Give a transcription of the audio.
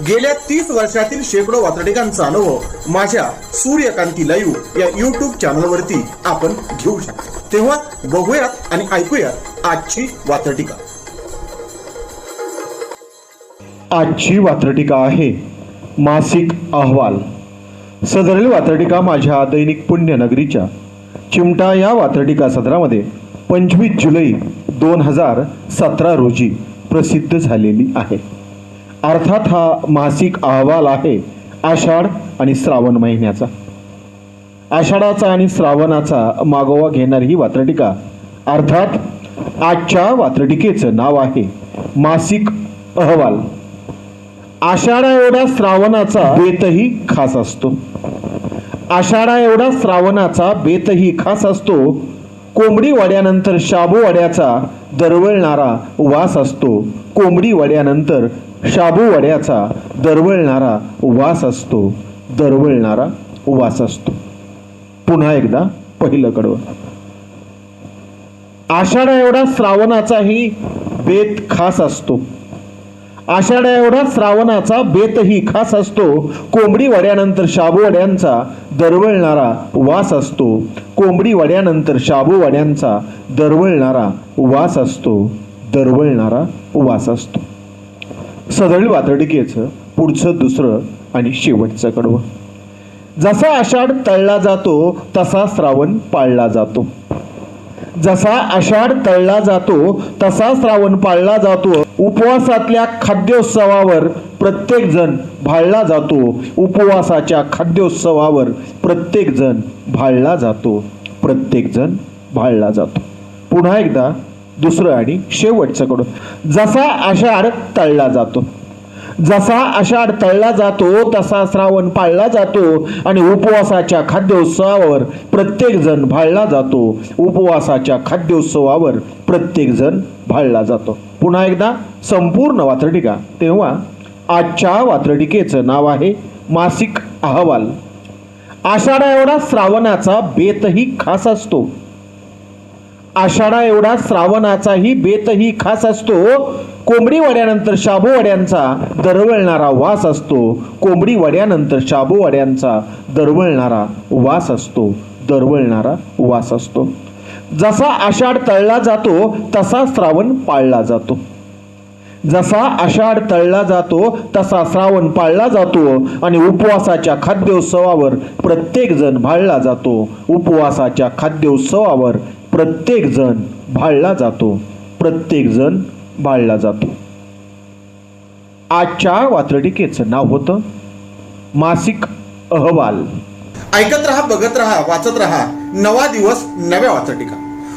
गेल्या तीस वर्षातील शेकडो वातडिकांचा अनुभव माझ्या सूर्यकांती लाईव्ह या युट्यूब चॅनलवरती आपण घेऊ शकतो. तेव्हा बघूयात आणि ऐकूयात आजची वातडिका आजची वात्रटिका आहे मासिक अहवाल. सदरील वात्रटिका माझ्या दैनिक पुण्यनगरीच्या चिमटा या वात्रटिका सदरामध्ये पंचवीस जुलै दोन हजार सतरा रोजी प्रसिद्ध झालेली आहे. अर्थात हा मासिक अहवाल आहे आषाढ आणि श्रावण महिन्याचा. आषाढाचा आणि श्रावणाचा मागोवा घेणारी ही वात्रटिका अर्थात आजच्या वात्रटिकेचं नाव आहे मासिक अहवाल. आषाढा एवढा श्रावणाचा बेतही खास असतो. आषाढा एवढा श्रावणाचा बेतही खास असतो. कोंबडी वड्यानंतर शाबू वड्याचा दरवळणारा वास असतो. कोंबडी वड्यानंतर शाबू वड्याचा दरवळणारा वास असतो दरवळणारा वास असतो. पुन्हा एकदा पहिलं कडवं. आषाढा एवढा श्रावणाचाही बेत खास असतो. आषाढा एवढा श्रावणाचा बेतही खास असतो. कोंबडी वड्यानंतर शाबू वड्यांचा दरवळणारा वास असतो. कोंबडी वड्यानंतर शाबू वड्यांचा दरवळणारा वास असतो. दरवळणारा वास असतो. सदळ वातडिकेचं पुढचं दुसरं आणि शेवटचं कडवं. जसा आषाढ तळला जातो तसा श्रावण पाळला जातो. जसा आषाढ तळला जातो तसा श्रावण पाळला जातो. उपवासातल्या खाद्योत्सवावर प्रत्येक जण भाळला जातो. उपवासाच्या खाद्योत्सवावर प्रत्येक जण भाळला जातो. प्रत्येक जण भाळला जातो. पुन्हा एकदा दुसरं आणि शेवटचं कडून जसा आषाढ तळला जातो. जसा आषाढ तळला जातो तसा श्रावण पाळला जातो आणि उपवासाच्या खाद्योत्सवावर प्रत्येकजण भाळला जातो. उपवासाच्या खाद्योत्सवावर प्रत्येकजण भाळला जातो. पुन्हा एकदा संपूर्ण वात्रटिका. तेव्हा आजच्या वात्रटिकेचं नाव आहे मासिक अहवाल. आषाढा एवढा श्रावणाचा बेतही खास असतो. आषाढा एवढा श्रावणाचाही बेतही खास असतो. कोंबडी वड्यानंतर शाबू वड्यांचा दरवळणारा वास असतो. कोंबडी वड्यानंतर शाबू वड्यांचा दरवळणारा वास असतो. दरवळणारा वास असतो. जसा आषाढ तळला जातो तसा श्रावण पाळला जातो. जसा आषाढ तळला जातो तसा श्रावण पाळला जातो आणि उपवासाच्या खाद्योत्सवावर प्रत्येक जण भाळला जातो. उपवासाच्या खाद्योत्सवावर प्रत्येकजण भाळला जातो. प्रत्येकजण भाळला जातो. आजच्या वात्रटिकेचं नाव होतं मासिक अहवाल. ऐकत रहा बघत रहा वाचत रहा. नवा दिवस नव्या वाचटिका